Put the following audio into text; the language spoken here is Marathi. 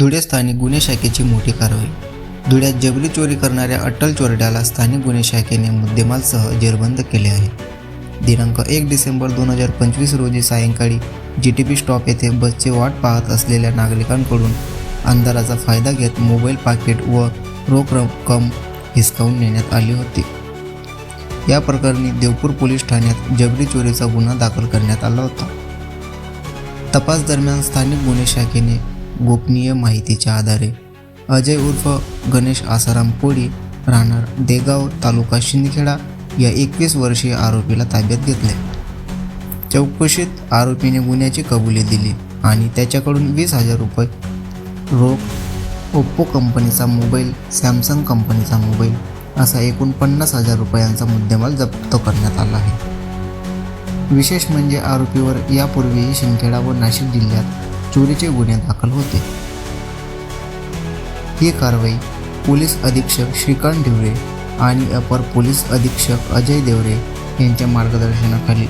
धुळे स्थानिक गुन्हे शाखेची मोठी कारवाई. धुळ्यात जबरी चोरी करणाऱ्या अट्टल चोरट्याला स्थानिक गुन्हे शाखेने मुद्देमालसह जेरबंद केले आहे. दिनांक एक डिसेंबर दोन हजार पंचवीस रोजी सायंकाळी जी टी पी स्टॉप येथे बसची वाट पाहत असलेल्या नागरिकांकडून अंधाराचा फायदा घेत मोबाईल पाकिट व रोख रक्कम हिसकावून नेण्यात आली होती. या प्रकरणी देवपूर पोलीस ठाण्यात जबरी चोरीचा गुन्हा दाखल करण्यात आला होता. तपास दरम्यान स्थानिक गुन्हे शाखेने गोपनीय माहितीच्या आधारे. अजय उर्फ गणेश आसाराम पोळी राहणार देगाव तालुका शिंदखेडा या एकवीस वर्षीय आरोपीला ताब्यात घेतले. चौकशीत आरोपीने गुन्ह्याची कबुली दिली आणि त्याच्याकडून वीस हजार रुपये रोख ओप्पो कंपनीचा मोबाईल सॅमसंग कंपनीचा मोबाईल असा एकूण पन्नास हजार रुपयांचा मुद्देमाल जप्त करण्यात आला आहे. विशेष म्हणजे आरोपीवर यापूर्वीही शिंदखेडा व नाशिक जिल्ह्यात चोरीचे गुन्हे दाखल होते. ही कारवाई पोलीस अधीक्षक श्रीकांत ढिवरे आणि अपर पोलीस अधीक्षक अजय देवरे यांच्या मार्गदर्शनाखाली